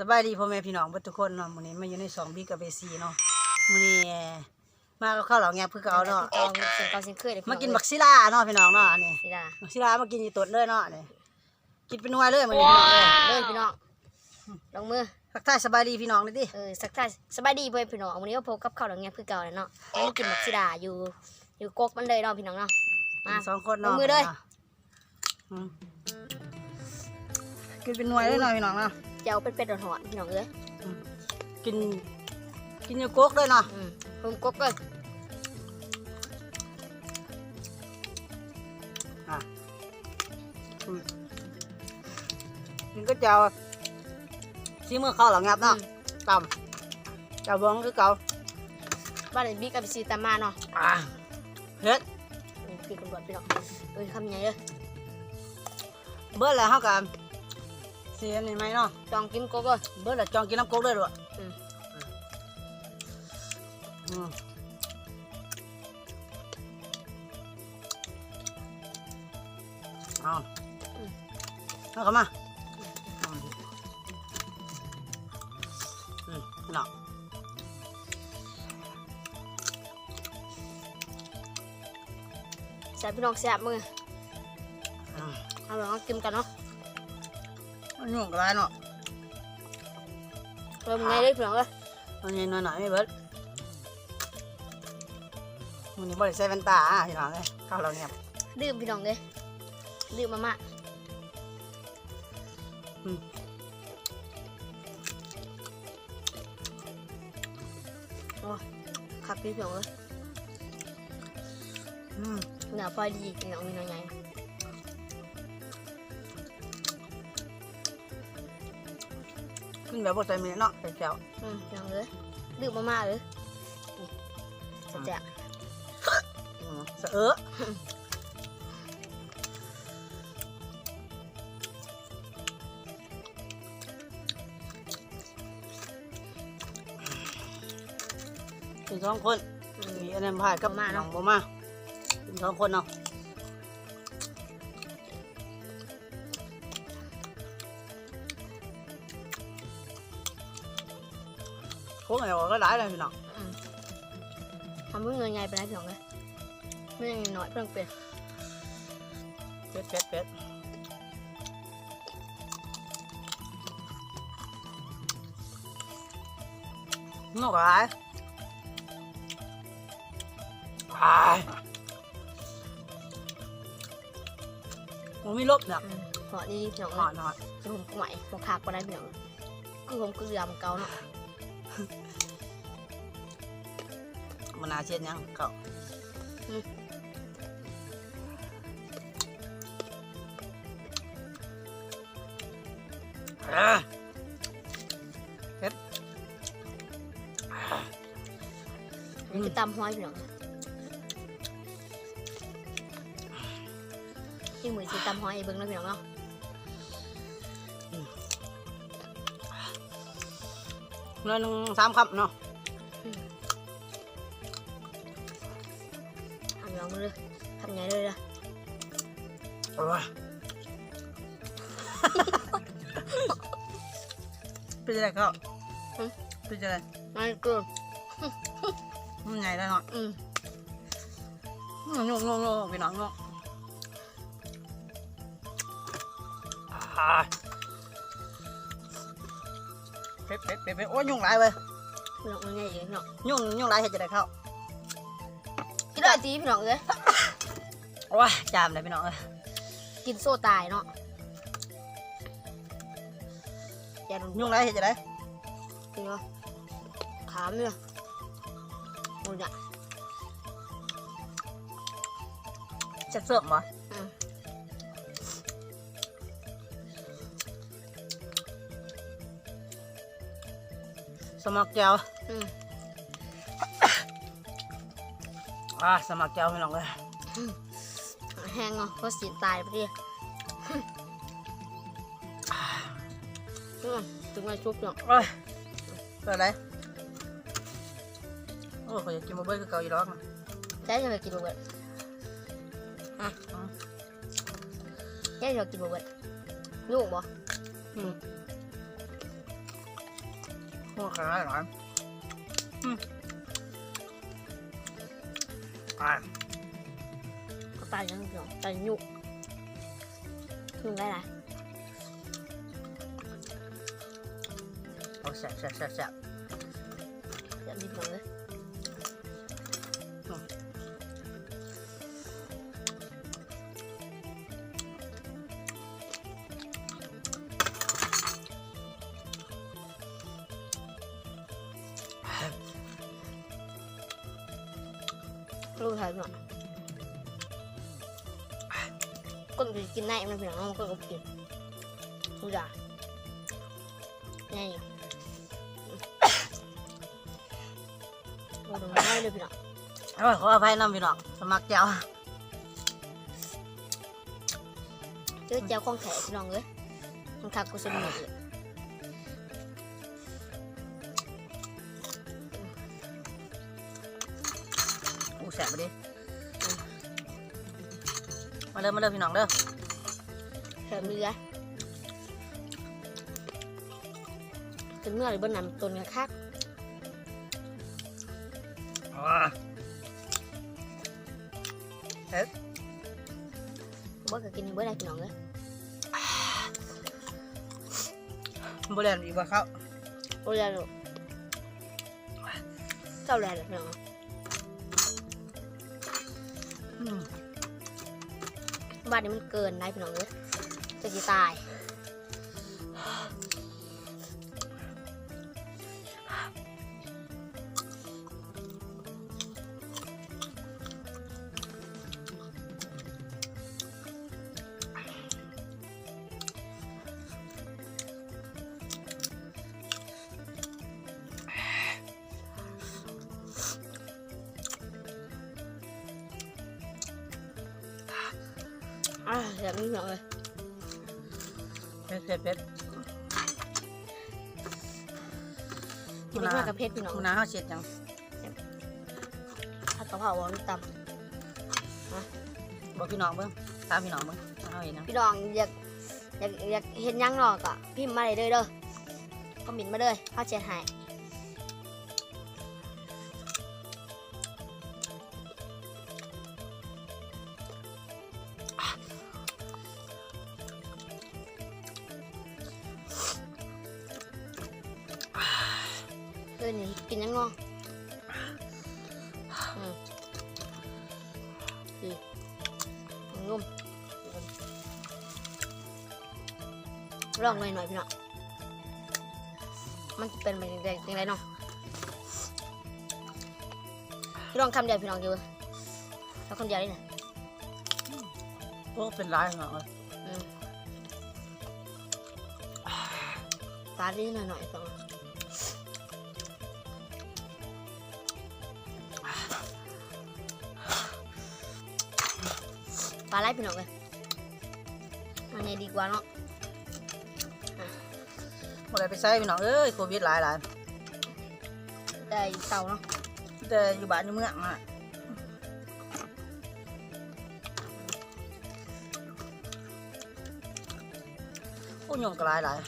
สบายดีพ่อแม่พี่น้องเบิดทุกคนเนาะมื้อนี้มาอยู่ในสองบีกับเบซีเนาะมื้อนี้มากับข้าวเหลาแงบคือเก่าเนาะเก่าเสียงเก่าเสียงเคยเลยมากินบักซิลาเนาะพี่น้องเนาะอันนี้สิล่ะบักซิลามากินอยู่ตดเลยเนาะนี่กินเป็นหน่วยเลยมื้อนี้พี่น้องเอ้ยเลยพี่น้องลงมือทักทายสบายดีพี่น้องเลยดิเออสักท่ายสบายดีเพื่อนพี่น้องวันนี้ก็พบกับข้าวหลังเงี้ยคือเก่าเลยเนาะวันนี้กินบักซิดาอยู่อยู่กกมันเลยเนาะพี่น้องเนาะมาสองคนเนาะลงมือเลยอืมกินเป็นหน่วยเลยเนาะพี่น้องเนาะ เจ้าเป็นเป็ดหอนๆพี่น้องเอ้ยกิน กินอยู่กกเลยเนาะอืมผมกกเลยอะอืมกินก็เจ้าซีมือข้าวเหลาแงบเนาะต่ำเจ้าเบิ้งคือเก่าบ้านเดนบี้กับซีตามมาเนาะอ่าเฮ็ดอืมกินกันก่อนพี่น้องเอ้ยคำใหญ่เลยเบิดแล้วเฮากัน เสียนี่ไหมเนาะจองกินกกเลยเบิดแล้วจองกินน้ำกกเลยด้วยอืมอืมเอาเอาเข้ามาอืมอืมเนาะแซ่บพี่น้องแซ่บมืออืมเอาลองกินกันเนาะ มันยุ่งกับอะไรเนาะเริ่มไงเลยพี่น้องเอ้ยมันยังน้อยๆไม่เบิดมันนี่บริใส่แว่นตาอะพี่น้องเลยเข้าวเราเงียบดื่มพี่น้องเลยดื่มมาม่าอืมโอ้ยขับพี่น้องเลยอืมเนื้อพอดีพี่น้องมีน้อยใหญ่ ขึ้นแบบบดใส่เมียเนาะใส่แก้วอืมพี่น้องเลยดื่มมาม่าเลยนี่จะแจกอืมสะเออกินสองคนอืมมีอันนั้นพายกับบ่มาเนาะน้องบ่มากินสองคนเนาะ พวกไหนวะก็ได้เลยพี่น้องอืมทำให้เงินใหญ่ไปแล้วพี่น้องเลยไม่ยังน้อยเพิ่งเปลี่ยนเป็ดเป็ดเป็ดนกอะไรไอ้ผมมีลบเนี่ยอืมหอดีพี่น้องหเลน่อยยหน่อยคือผมใหม่ผมขากไปได้พี่น้องคือผมคือเรือมนเก่าเนาะ มันน่าเช่นยังเขาอ่าเผ็ดอันนี้คือตำห้อยพี่น้องที่มือสีตำห้อยเบิ้งแล้วพี่น้องเนาะ นื้อหนึ่งสามคำเนาะทำพี่น้องเลยทำไงเลยล่ะโอ้ยเป็นยังไงเขาเป็นยังไงมันเกินมันใหญ่แล้วเนาะอืมงงงงงพี่น้องงงอ่า เป็ดเป็ดเป็ดเป็ดโอ้ยยุ่งหลายเว้ยพี่น้องมันใหญ่เองพี่น้องยุ่งยุ่งหลายเห็ดจะได้เข้ากินได้ตีพี่น้องเลยโอ้ยจามเลยพี่น้องเอ้ยกินโซ่ตายเนาะอย่าโดนยุ่งหลายเห็ดจะได้จริงเหรอขามเนี่ยโอ้ยเนี่ยจะเสิร์ฟบ่อื สมัครแก้วอืมอ่าสมัครแก้วพี่น้องเอ้ยแห้งเนาะเพราะสีตายไปดิอืมถึงไงชุบเนาะโอ้ยเปิดอะไรโอ้ยเขาอยากกินมาเบิ้ลคือเก่าอีร้องนะใช่จะไปกินบะเบิดอะใช่จะกินบะเบิดลูกบ่อืม หัวขาหลานอืมอะก็ตายยังพี่น้องตายยุกยุกได้ไรเอาแซ่บแซ่บแซ่บแซ่บเดี๋ยวดิบหน่อยเลยลูกถ่ายหน่อยก็จะกินได้มันเป็น พี่น้องเอาไว้ขออภัยน้ำพี่น้องสมัครเจ้าเจอเจ้าของ แถพี่น้องเลยมันคักกูสนุกเลยอู้แซ่บไปดิมาเริ่มมาเริ่มพี่น้องเด้อแถมเรือจนเมื่อไรบนน้ำต้นกระคักอ่าบ่ก็กินเบื่อได้พี่น้องเลยบริเวณอีกบ่เขาโอ้ยลูกเจ้าแรงเลยพี่น้อง บ้านนี้มันเกินได้พี่น้องเลยจะสิตาย บบนี้พี่น้องเลยเผ็ดเผ็ดเผ็ดกินไปมากกับเพชรพี่น้องคุณน้าเขาเช็ดจังผัดกะเพราลูกตบอกพี่น้องเบิ้งตามพี่น้องเบิ้งเอาเห็นนะำพี่น้องอยากอยากอยากเห็นหยังหรอกอะพิมพ์มาเลยเด้อเด้อคอมเมนต์มาเลยเข้าเช็ดให้ อนี่กินยังงออืมดีงุ่มลองหน่อยหน่อยพี่น้องมันจะเป็นไปยังไงยังไงเนาะพี่ลองคำเดียวพี่น้องอยู่แล้วคำเดียวนี่นะโอ้เป็นร้ายพี่น้องเลยอืมตาดีหน่อยหน่อยพี่น้อง ปลาไหลพี่น้องเลยมันเนี่ยดีกว่าเนาะเมื่อไรไปใช้พี่น้องเอ้ยโควิดหลายหลายได้เต่าเนาะแต่อยู่บ้านอยู่เมืองอะโอ้ยงก็หลายหลาย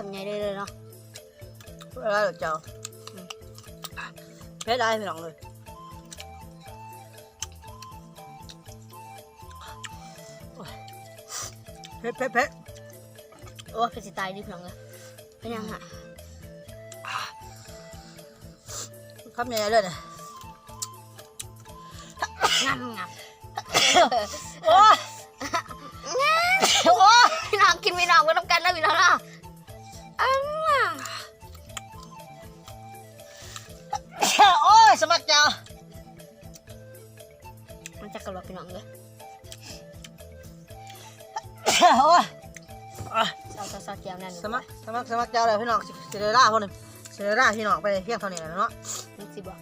คำใหญ่เลยเลยเนาะเวลาเจ้าเผ็ดได้พี่น้องเลยโอ้ยเผ็ดเผ็ดเผ็ดโอ้เป็นสิตายดิพี่น้องเลยเป็นยังฮะคำใหญ่ๆเลยเนี่ยงามงามโอ้ยโอ้พี่น้องกินพี่น้องก็ต้องกันนะพี่น้องนะ มันจะกระโดดพี่น้องเลยโอ้ยอะเราจะซอสเกี๊ยวนั่นสมัครสมัครสมัครเจ้าเลยพี่น้องสิสิได้ล่าคนหนึ่งสิได้ล่าพี่น้องไปเพียงเท่านี้แหละเนาะนี่สิบอก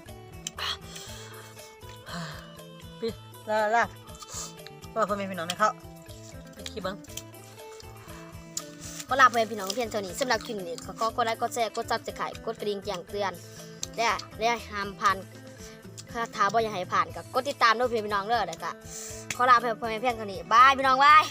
พี่ล่าล่าว่าเพื่อนแม่พี่น้องไหมเขาไปคิดเบิ้งก็ลาไปพี่น้องเพียงเท่านี้สำหรับคลิปนี้ก็กดไลค์กดแชร์กดซับสไครต์กดกระดิ่งแจ้งเตือนและและห้ามผ่าน ถ้าถามว่อยากให้ผ่านก็กดติดตามด้วยพี่น้องเด้อแล้วก็ขอลาไปพ่อแม่เพียงเท่านี้บายพี่น้องบาย